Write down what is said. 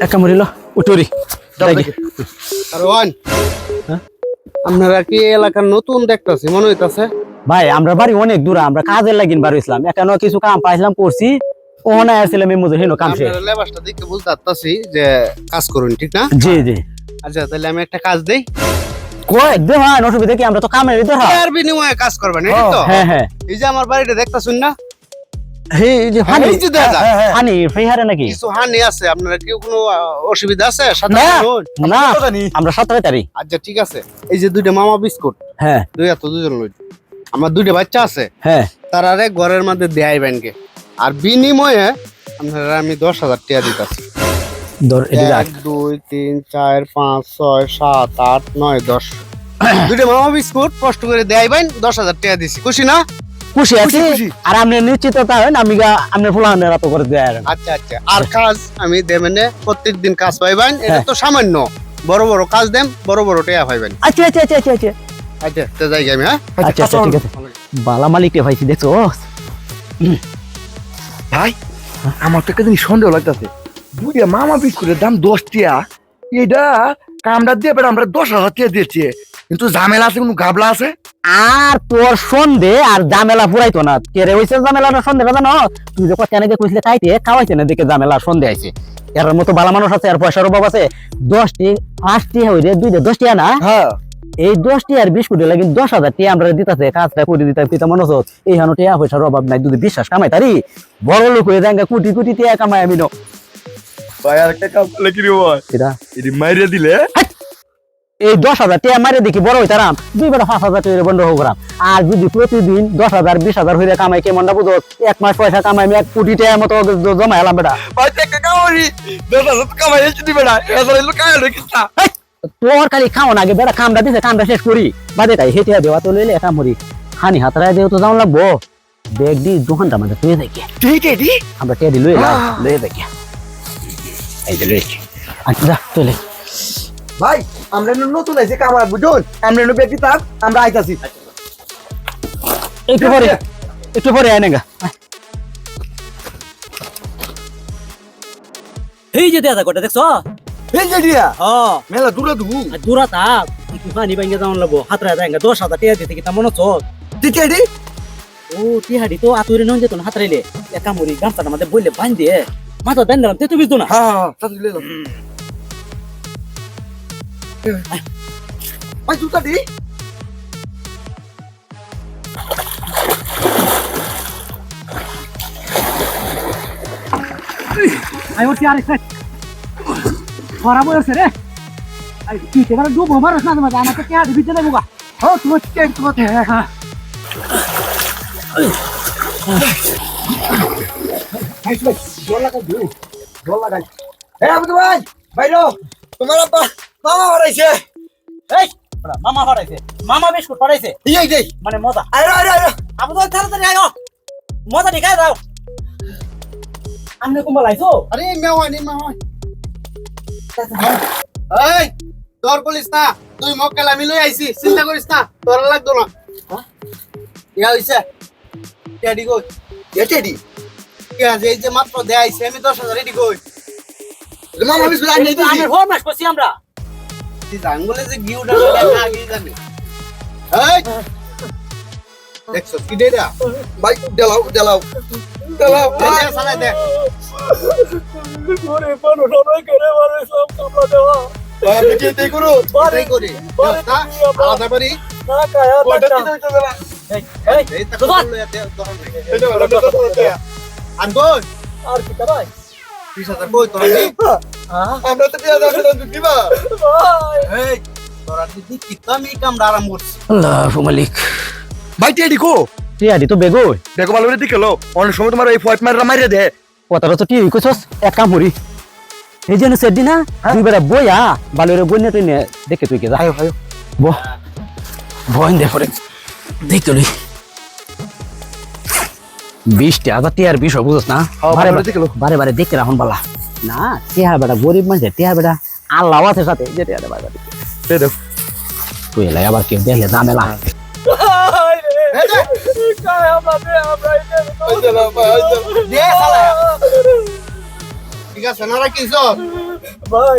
একা মরিল উঠুরি আপনারা কি এলাকার নতুন দেখতেছি মনে হইতাছে? ভাই আমরা বাড়ি অনেক দূরে আমরা কাজের লাগিন বাড়ি ইসলাম এখানে কিছু কাম পাইছিলাম করছি। ওখানে আসছিলাম এই মজুর হিনো কাম শেষ। লেবাসটা দেখে বুঝতে পারতাছি যে কাজ করুন ঠিক না? জি জি। আচ্ছা তাহলে আমি একটা কাজ দেই। কই দে ভাই অসুবিধা কি? আমরা তো কামের ভিতর এর বিনিময়ে কাজ করবেন এই তো? হ্যাঁ হ্যাঁ। এই যে আমার বাড়িটা দেখতাছুন না? নাকি? কিছু হানি আছে আপনারা কি কোনো অসুবিধা আছে? না। আমরা সতেরো তারিখ আচ্ছা ঠিক আছে। এই যে দুইটা মামা বিস্কুট। হ্যাঁ। দুই এত দুজন লই আমার দুইটা বাচ্চা আছে। হ্যাঁ। তারারে ঘরের মধ্যে দেয় ব্যাংকে। আর বিনিময়ে আপনারা আমি দশ হাজার টাকা দিতেছি। এক দুই তিন চার পাঁচ ছয় সাত আট নয় দশ। দুইটা মামা বিস্কুট কষ্ট করে দেয় বাইন দশ হাজার টাকা দিছি। খুশি না? খুশি আছি। আর আপনি নিশ্চিত হয় আমি গা আপনার ফুলানের এত করে দেয় আচ্ছা আচ্ছা। আর কাজ আমি দেবেনে প্রত্যেক দিন কাজ পাইবেন এটা হ্যাঁ। তো সামান্য। বড় বড় কাজ দেন বড় বড় টাকা পাইবেন। আচ্ছা আচ্ছা আচ্ছা আচ্ছা আচ্ছা। আচ্ছা তো যাই আমি হ্যাঁ? আচ্ছা আচ্ছা ঠিক আছে। বালা মালিককে ভাইছি দেখছ? ভাই আমার তো একটা জিনিস সন্দেহ লাগতেছে। দুইটা মামা বিস্কুটের দাম দশ টিয়া। এটা কামড়া দিয়ে আমরা দশ হাজার টিয়া দিয়েছি। কিন্তু ঝামেলা আছে কোনো গাবলা আছে? আর তোর সন্ধে আর জামেলা ফুরাইতো না। কেরে হইছে জামেলা না সন্ধে জানো তুই যে কথা নাকি কইছিলে খাইতে খাওয়াইছে না দেখে জামেলা আর সন্ধে আইছে। এর মতো বালা মানুষ আছে আর পয়সার অভাব আছে। দশটি পাঁচটি হই রে দুইটা দশটি না হ্যাঁ। এই দশটি আর বিস্কুট লাগি দশ হাজার টিয়া আমরা দিতেছে কাজটা করে দিতে পিতা মনে হচ্ছে এই হানো টিয়া পয়সার অভাব নাই যদি বিশ্বাস কামাই তারি। বড় লোক হয়ে যায় কোটি কোটি টিয়া কামাই আমি নো ভাই আর একটা কাম করলে কি রে ভাই? সেটা এটি মাইরে দিলে এই দশ হাজার টাকা মারে দেখি বড় হইতারাম দুই বেলা পাঁচ হাজার টাকা বন্ধ হোক আর যদি প্রতিদিন দশ হাজার বিশ হাজার হইলে কামাই কেমন না বুঝো? এক মাস পয়সা কামাই এক কোটি টাকা মতো জমা এলাম বেটা। তোর খালি খাওয়ান আগে বেটা কামটা দিছে কামটা শেষ করি। বাদে তাই হেঁটে দেওয়া তো লইলে কাম করি। হানি হাতরায় দেও তো যাও লাগবো। ব্যাগ দি দোকানটা মাঝে তুই দেখি ঠিক এটি আমরা টেডি লই। লই দেখি এই যে লই আচ্ছা চলে ভাই আমরা নতুন আইছে কামার বুঝুন আমরা এনে বেটি তাক আমরা আইতাছি। একটু পরে একটু পরে আয় নাগা। এই যে দাদা কটা দেখছ? এই যে দিয়া হ্যাঁ মেলা দূরে আর দূরা থাক একটু পানি ভাঙ্গে যাওয়ান লাগবো। হাতরা যাঙ্গা দশ হাজার টাকা দিতে কি তা মনে হচ্ছে? এটি ও তিহাড়ি তো আতুরে নন যেত না হাতরাইলে একা মুড়ি গামছাটা আমাদের বললে বান দিয়ে। মাথা দেন দিলাম তে তুমি তো না হ্যাঁ হ্যাঁ দাও ভাই জুতা দি আই ওর আরে সাইড খরা বয়সে রে আই তুই কেবার ডুবো মারস না তোমাকে আমাকে কে হাতে ভিতরে দেবো হ্যাঁ তোমার কে তোমার হ্যাঁ এই আবু ভাই বাইরো তোমার আব্বা মামা হরাইছে। এই মামা হরাইছে। মামা বিস্কুট হরাইছে। এই এই মানে মজা। আইরো আইরো আইরো আবু তো তাড়াতাড়ি আয়ো মজা দেখাই দাও। আমনে কুম্বা লাইছো আরে মেওয়ানি মেওয়ানি এই তোর বলিস না তুই মক্কেল আমি লই আইছি চিন্তা করিস না তোর লাগতো না। ইয়া হইছে টেডি কই? এটেডি কি আছে এই যে মাত্র দে আইছে আমি দশ হাজার রেডি কই? মামা বিস্কুট আনি দিছি আমি ফরমাস করছি আমরা। তুই জাঙ্গলে যে গিউটা না আগে জানি। এই! দেখছ কি ডেটা ভাই দেলাও দেলাও দেলাও দে সালাই দে। ওরে পানো সবাই করে মারে সব কামলা দেওয়া। আমি কি দেই করো করি। না না কায়া এই এই তো কই আর কি ভাই 20000 কই তোর দি হ্যাঁ। আমরা তো যাবে না দিবা। ভাই। এই তোরা দিদি কি আমি কামড়া আরাম করছি। আল্লাহ মালিক। ভাই টেডি কো টিয়াডি তো বেগো। দেখো ভালো করে দিকেলো অনেক সময় তোমার এই ফয়েট মাররা মাইরে দে। কথাটা তো টিভি কইছস এক কাম করি। এই যে সেদিন না তুই বেটা বইয়া বালুরে বই তুই নে দেখে তুই কে যা। আয়ো আয়ো। বো বইন দে পরে দেখ তুই বিশ টাকা টিয়ার বিশ বুঝছ না? হ্যাঁ, বারে বারে- দেখে বারে বারে দেখতে রাখুন বালা। না টিহা বেটা গরিব মানুষ টিহা বেটা আল্লাহ আছে সাথে যে টিহা বেটা সে দেখ। তুই এলাই আবার কেউ দেখলে ঝামেলা। ভাই